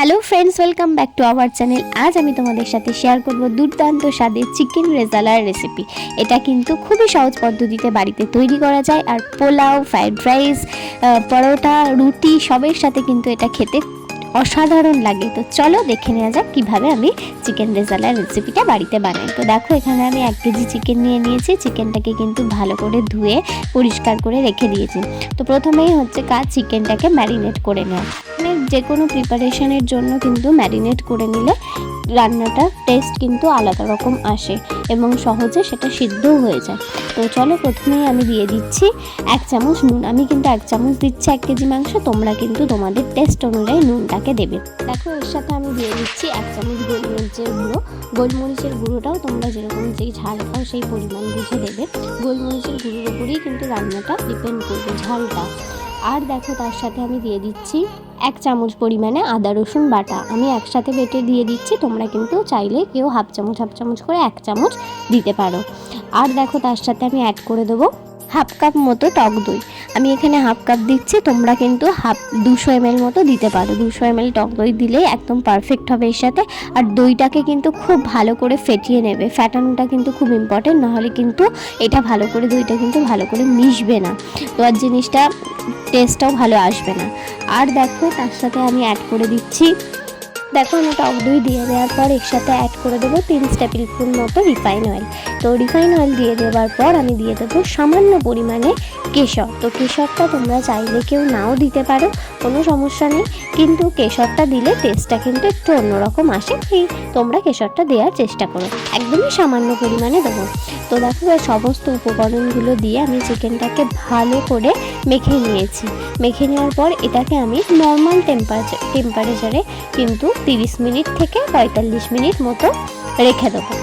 Hello friends welcome back to our channel আজ আমি তোমাদের সাথে শেয়ার করব দুর্দান্ত স্বাদের চিকেন রেজালার রেসিপি এটা কিন্তু খুবই সহজ পদ্ধতিতে বাড়িতে তৈরি করা যায় আর পোলাও ফ্রাইড রাইস পরোটা, রুটি সবের সাথে কিন্তু এটা খেতে অসাধারণ লাগে। তো চলো দেখে নেওয়া যাক কীভাবে আমি চিকেন রেজালার রেসিপিটা বাড়িতে বানাই। তো দেখো, এখানে আমি এক কেজি চিকেন নিয়ে নিয়েছি। চিকেনটাকে কিন্তু ভালো করে ধুয়ে পরিষ্কার করে রেখে দিয়েছি। তো প্রথমেই হচ্ছে কাজ চিকেনটাকে ম্যারিনেট করে নেওয়া। মানে যে কোনো প্রিপারেশনের জন্য কিন্তু ম্যারিনেট করে নিলে রান্নাটার টেস্ট কিন্তু আলাদা রকম আসে এবং সহজে সেটা সিদ্ধও হয়ে যায়। তো চলো প্রথমেই আমি দিয়ে দিচ্ছি এক চামচ নুন। আমি কিন্তু এক চামচ দিচ্ছি এক কেজি মাংস, তোমরা কিন্তু তোমাদের টেস্ট অনুযায়ী নুনটাকে দেবে। দেখো, এর সাথে আমি দিয়ে দিচ্ছি এক চামচ গোলমরিচের গুঁড়ো। গোলমরিচের গুঁড়োটাও তোমরা যেরকম যেই ঝাল খাও সেই পরিমাণ বুঝে দেবে। গোলমরিচের গুঁড়োর উপরেই কিন্তু রান্নাটা ডিপেন্ড করবে ঝালটা। আর দেখো, তার সাথে আমি দিয়ে দিচ্ছি এক চামচ পরিমাণে আদা, রসুন বাটা। আমি একসাথে বেটে দিয়ে দিচ্ছি। তোমরা কিন্তু চাইলে কেউ হাফ চামচ হাফ চামচ করে এক চামচ দিতে পারো। আর দেখো, তার সাথে আমি অ্যাড করে দেবো হাফ কাপ মতো টক দই। আমি এখানে হাফ কাপ দিচ্ছি, তোমরা কিন্তু হাফ দুশো এমএল মতো দিতে পারো। দুশো এমএল টক দই দিলেই একদম পারফেক্ট হবে এর সাথে। আর দইটাকে কিন্তু খুব ভালো করে ফেটিয়ে নেবে। ফ্যাটানোটা কিন্তু খুব ইম্পর্টেন্ট নাহলে কিন্তু এটা ভালো করে, দইটা কিন্তু ভালো করে মিশবে না। তো আর জিনিসটা টেস্টটাও ভালো আসবে না। আর দেখো, তার সাথে আমি অ্যাড করে দিচ্ছি দেখো আমি টক দই দিয়ে দেওয়ার পর এর সাথে অ্যাড করে দেবো তিন টেবিল স্পুন মতো রিফাইন অয়েল তো রিফাইন অয়েল দিয়ে দেওয়ার পর আমি দিয়ে দেবো সামান্য পরিমাণে কেশর। তো কেশরটা তোমরা চাইলে কেউ নাও দিতে পারো, কোনো সমস্যা নেই। কিন্তু কেশরটা দিলে টেস্টটা কিন্তু একটু অন্যরকম আসে। এই তোমরা কেশরটা দেওয়ার চেষ্টা করো। একদমই সামান্য পরিমাণে দেবো। তো দেখো সমস্ত উপকরণগুলো দিয়ে আমি চিকেনটাকে ভালো করে মেখে নিয়েছি। মেখে নেওয়ার পর এটাকে আমি নর্মাল টেম্পারেচার টেম্পারেচারে কিন্তু তিরিশ মিনিট থেকে পঁয়তাল্লিশ মিনিট মতো রেখে দেবো।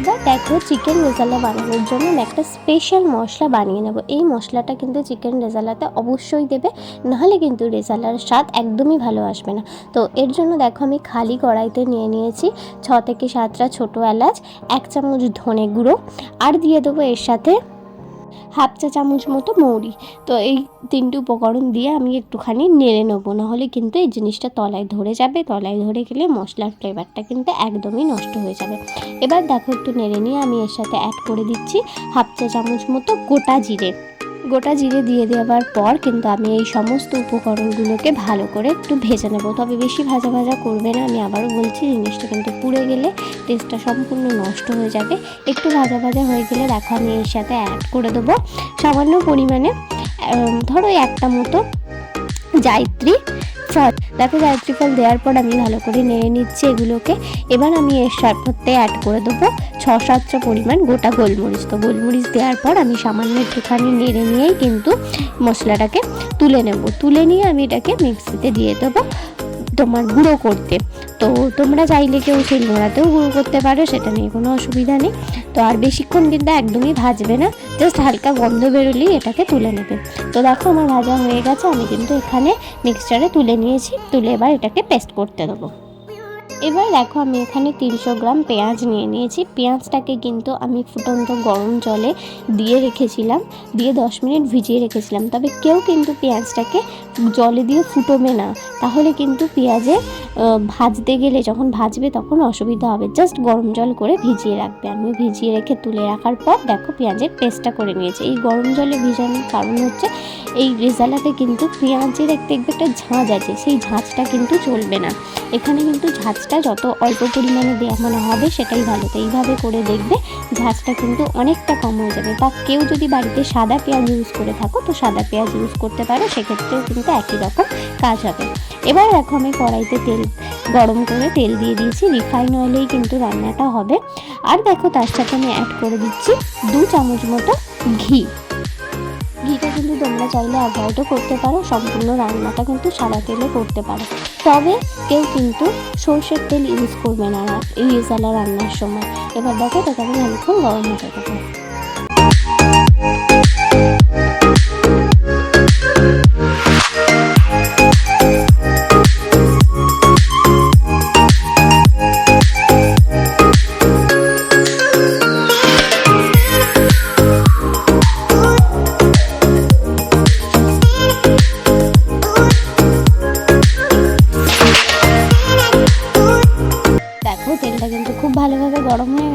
এবার দেখো চিকেন রেজালা বানানোর জন্য আমি একটা স্পেশাল মশলা বানিয়ে নেব। এই মশলাটা কিন্তু চিকেন রেজালাতে অবশ্যই দেবে, নাহলে কিন্তু রেজালার স্বাদ একদমই ভালো আসবে না। তো এর জন্য দেখো আমি খালি কড়াইতে নিয়ে নিয়েছি ছ থেকে সাতটা ছোটো এলাচ, এক চামচ ধনে গুঁড়ো, আর দিয়ে দেবো এর সাথে হাফ চা চামচ মতো মৌরি। তো এই তিনটে উপকরণ দিয়ে আমি একটুখানি নেড়ে নেব। নাহলে কিন্তু এই জিনিসটা তলায় ধরে যাবে। তলায় ধরে গেলে মশলার ফ্লেভারটা কিন্তু একদমই নষ্ট হয়ে যাবে। এবার দেখো একটু নেড়ে নিয়ে আমি এর সাথে অ্যাড করে দিচ্ছি হাফ চা চামচ মতো গোটা জিরে। গোটা জিরে দিয়ে দেওয়ার পর কিন্তু আমি এই সমস্ত উপকরণগুলোকে ভালো করে একটু ভেজে নেব। তবে বেশি ভাজা ভাজা করবে না, আমি আবারও বলছি, জিনিসটা কিন্তু পুড়ে গেলে টেস্টটা সম্পূর্ণ নষ্ট হয়ে যাবে। একটু ভাজা ভাজা হয়ে গেলে দেখো আমি এর সাথে অ্যাড করে দেবো। সামান্য পরিমাণে ধরো একটা মতো, জায়ত্রী ফল দেখো জায়ত্রী ফল দেওয়ার পর আমি ভালো করে নেড়ে নিচ্ছি এগুলোকে। এবার আমি এর সাথে অ্যাড করে দেবো ছ সাতটা পরিমাণ গোটা গোলমরিচ। তো গোলমরিচ দেওয়ার পর আমি সামান্য একটুখানি নেড়ে নিয়েই কিন্তু মশলাটাকে তুলে নেব। তুলে নিয়ে আমি এটাকে মিক্সিতে দিয়ে দেবো। তোমার গুঁড়ো করতে। তো তোমরা চাইলে কেউ সেই নোড়াতেও গুঁড়ো করতে পারো, সেটা নিয়ে কোনো অসুবিধা নেই। তো আর বেশিক্ষণ কিন্তু একদমই ভাজবে না জাস্ট হালকা গন্ধ বেরোলেই এটাকে তুলে নেবে। তো দেখো আমার ভাজা হয়ে গেছে, আমি কিন্তু এখানে মিক্সচারে তুলে নিয়েছি, তুলে এবার এটাকে পেস্ট করতে দেবো। এবার দেখো আমি এখানে তিনশো গ্রাম পেঁয়াজ নিয়ে নিয়েছি। পেঁয়াজটাকে কিন্তু আমি ফুটন্ত গরম জলে দিয়ে রেখেছিলাম, দিয়ে দশ মিনিট ভিজিয়ে রেখেছিলাম। তবে কেউ কিন্তু পেঁয়াজটাকে জলে দিয়ে ফুটোবে না। তাহলে কিন্তু পেঁয়াজে ভাজতে গেলে যখন ভাজবে তখন অসুবিধা হবে। জাস্ট গরম জল করে ভিজিয়ে রাখবে। আমি ভিজিয়ে রেখে তুলে রাখার পর দেখো পেঁয়াজের পেস্টটা করে নিয়েছে। এই গরম জলে ভিজানোর কারণ হচ্ছে এই রেজালাতে কিন্তু পেঁয়াজের দেখবে একটা ঝাঁঝ আছে। সেই ঝাঁঝটা কিন্তু চলবে না। এখানে কিন্তু ঝাঁঝটা যত অল্প পরিমাণে দেওয়া মানে হবে সেটাই ভালো। তো এইভাবে করে দেখবে ঝাঁঝটা কিন্তু অনেকটা কম হয়ে যাবে। বা কেউ যদি বাড়িতে সাদা পেঁয়াজ ইউজ করে থাকো, তো সাদা পেঁয়াজ ইউজ করতে পারো, সেক্ষেত্রেও কিন্তু একই রকম কাজ হবে। এবার দেখো আমি কড়াইতে তেল, গরম করে তেল দিয়ে দিয়েছি। রিফাইন অয়েলেই কিন্তু রান্নাটা হবে। আর দেখো তার সাথে আমি অ্যাড করে দিচ্ছি দু চামচ মতো ঘি। ঘিটা কিন্তু তোমরা চাইলে অ্যাভয়েডও করতে পারো। সম্পূর্ণ রান্নাটা কিন্তু সাদা তেলে করতে পারো। তবে কেউ কিন্তু সর্ষের তেল ইউজ করবে না রা- এই রান্নার সময়। এবার দেখো তাকে আমি খুব গরম হয়ে দেবো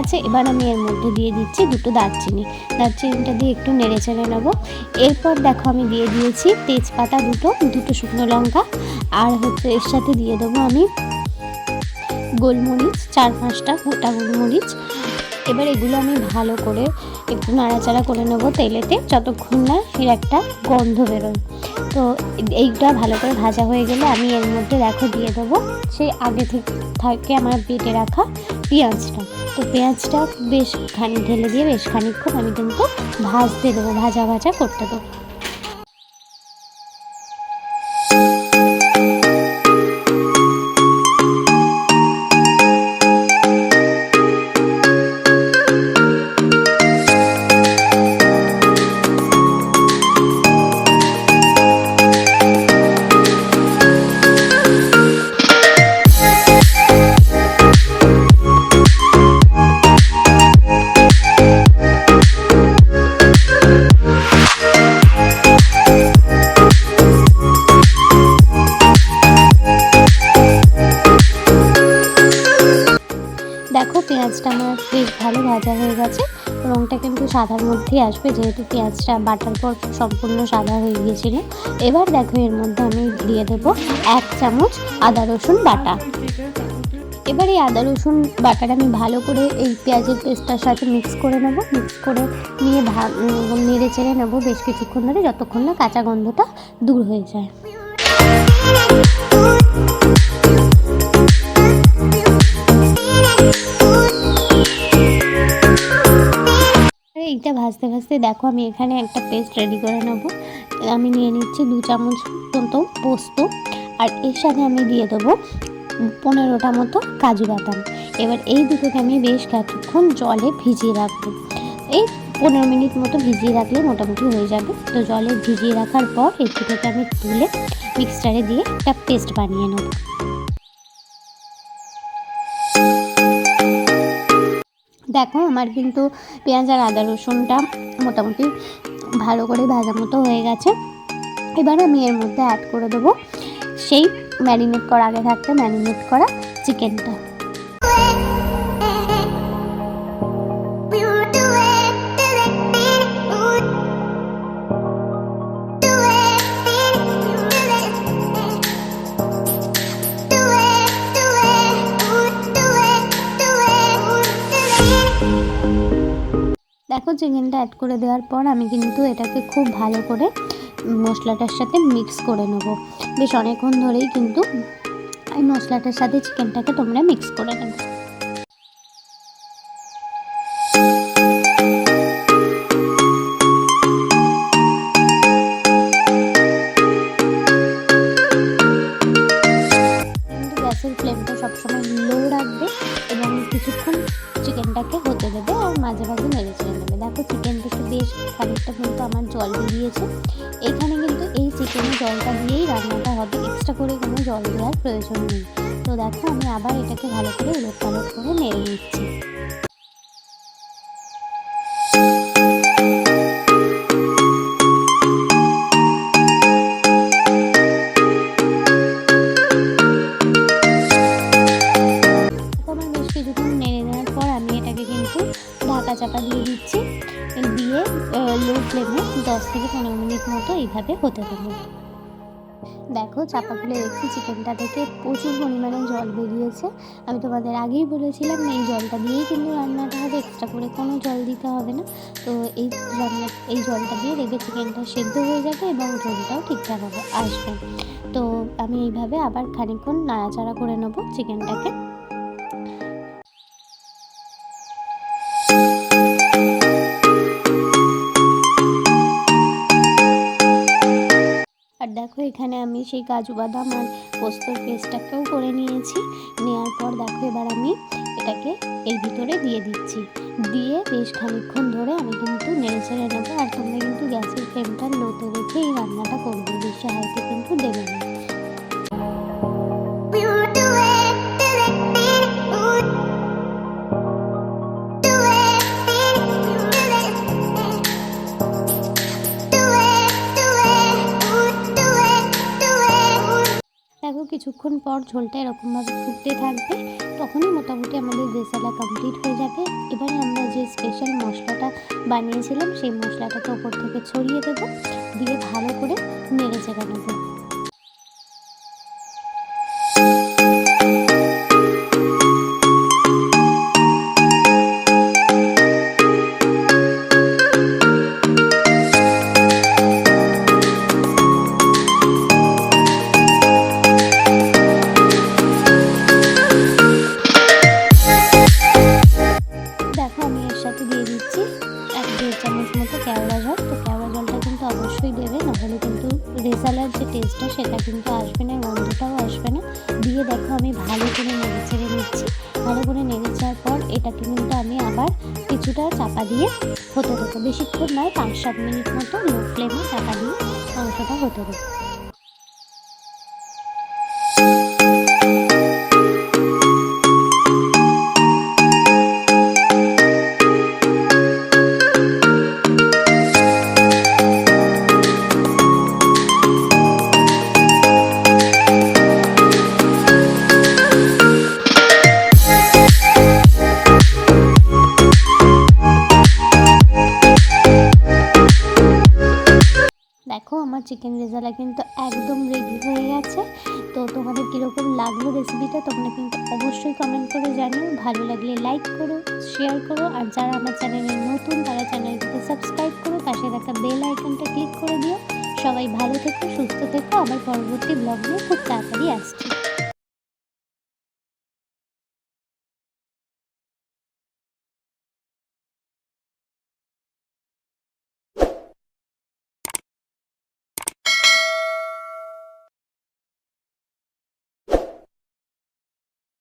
গেছে এবার আমি এর মধ্যে দিয়ে দিচ্ছি দুটো দারচিনি। দারচিনিটা দিয়ে একটু নেড়ে চেড়ে নেব। এরপর দেখো আমি দিয়ে দিয়েছি তেজপাতা দুটো দুটো শুকনো লঙ্কা, আর হচ্ছে এর সাথে দিয়ে দেবো আমি গোলমরিচ, চার পাঁচটা গোটা গোলমরিচ। এবার এগুলো আমি ভালো করে একটু নাড়াচাড়া করে নেব তেলেতে, যতক্ষণ না এর একটা গন্ধ বেরোয়। তো এইটা ভালো করে ভাজা হয়ে গেলে আমি এর মধ্যে দেখো দিয়ে দেবো সেই আগে থেকে থাকে আমার পেটে রাখা পেঁয়াজটা। তো পেঁয়াজটা বেশ খানি ঢেলে দিয়ে বেশ খানিক্ষণ আমি কিন্তু ভাজতে দেবো, ভাজা ভাজা করতে দেবো। সাদার মধ্যেই আসবে, যেহেতু পেঁয়াজটা বাটার পর সম্পূর্ণ সাদা হয়ে গিয়েছিল। এবার দেখো এর মধ্যে আমি দিয়ে দেব এক চামচ আদা রসুন বাটা। এবার এই আদা রসুন বাটাটা আমি ভালো করে এই পেঁয়াজের পেস্টটার সাথে মিক্স করে নেব। মিক্স করে নিয়ে ভা নেড়ে চেড়ে নেব বেশ কিছুক্ষণ ধরে, যতক্ষণ না কাঁচা গন্ধটা দূর হয়ে যায়। ভাজতে ভাজতে দেখো আমি এখানে একটা পেস্ট রেডি করে নেব। আমি নিয়ে নিচ্ছি দু চামচ মতো পোস্ত আর এর সাথে আমি দিয়ে দেবো পনেরোটা মতো কাজু বাদাম। এবার এই দুটোকে আমি বেশ কিছুক্ষণ জলে ভিজিয়ে রাখব। এই পনেরো মিনিট মতো ভিজিয়ে রাখলে মোটামুটি হয়ে যাবে। তো জলে ভিজিয়ে রাখার পর এই দুটোকে আমি তুলে মিক্সচারে দিয়ে একটা পেস্ট বানিয়ে নেব। দেখো, আমার কিন্তু পেঁয়াজ আর আদা রসুনটা মোটামুটি ভালো করে ভাজা মতো হয়ে গেছে। এবার আমি এর মধ্যে অ্যাড করে দেবো সেই ম্যারিনেট করা, আগে থাকতে ম্যারিনেট করা চিকেনটা দেখো চিকেনটা অ্যাড করে দেওয়ার পর আমি কিন্তু এটাকে খুব ভালো করে মশলাটার সাথে মিক্স করে নেব। বেশ অনেকক্ষণ ধরেই কিন্তু এই মশলাটার সাথে চিকেনটাকে তোমরা মিক্স করে নেবে। ফ্লেমটা সবসময় লো রাখবে এবং কিছুক্ষণ চিকেনটাকে হতে দেবে আর মাঝে মাঝে নেড়ে চেড়ে নেবে। দেখো চিকেন থেকে বেশ খানিকটা কিন্তু আমার জল দিয়েছে এখানে কিন্তু এই চিকেনের জলটা দিয়েই রান্নাটা হবে। এক্সট্রা করে কোনো জল দেওয়ার প্রয়োজন নেই। তো দেখো আমি আবার এটাকে ভালো করে উলট পালট করে নেড়ে নিচ্ছি। দেখো চাপা খুলে দেখছি চিকেনটা থেকে প্রচুর পরিমাণে জল বেরিয়েছে। আমি তোমাদের আগেই বলেছিলাম এই জলটা দিয়েই কিন্তু রান্নাটা হবে এক্সট্রা করে কোনো জল দিতে হবে না। তো এই রান্না, এই জলটা দিয়ে দেখবে চিকেনটা সেদ্ধ হয়ে যাবে এবং জলটাও ঠিকঠাক হবে আসবে। তো আমি এইভাবে আবার খানিকক্ষণ নাড়াচাড়া করে নেব চিকেনটাকে। দেখো, এখানে আমি সেই কাজু বাদাম আর পোস্তর পেস্টটাকেও করে নিয়েছি। নেওয়ার পর দেখো, এবার আমি এটাকে এর ভিতরে দিয়ে দিচ্ছি। দিয়ে বেশ খানিক্ষণ ধরে আমি কিন্তু নেড়ে চেড়ে নেব। আর তোমরা কিন্তু গ্যাসের ফ্লেমটা লোতে রেখে এই রান্নাটা করব বেশি হাইতে কিন্তু দেবে না। কিছুক্ষণ পর ঝোলটা এরকমভাবে ফুটতে থাকবে, তখনই মোটামুটি আমাদের রেসালা কমপ্লিট হয়ে যাবে। এবারে আমরা যে স্পেশাল মশলাটা বানিয়েছিলাম, সেই মশলাটাকে ওপর থেকে ছড়িয়ে দেবো, দিয়ে ভালো করে নেড়ে চেড়ে নেব। সাত মিনিট মতো লো ফ্লেমে চাপা দিয়ে মাংসটা হতে দেবো চিকেন রেজালা কিন্তু একদম রেডি হয়ে গেছে। তো তোমাদের কীরকম লাগল রেসিপিটা তোমরা কিন্তু অবশ্যই কমেন্ট করে জানিও। ভালো লাগলে লাইক করো শেয়ার করো, আর যারা আমার চ্যানেলে নতুন, তারা চ্যানেলটিকে সাবস্ক্রাইব করো, পাশে থাকা বেল আইকনটা ক্লিক করে দিও। সবাই ভালো থেকো, সুস্থ থেকো। আমার পরবর্তী ব্লগ নিয়ে খুব তাড়াতাড়ি আসছি।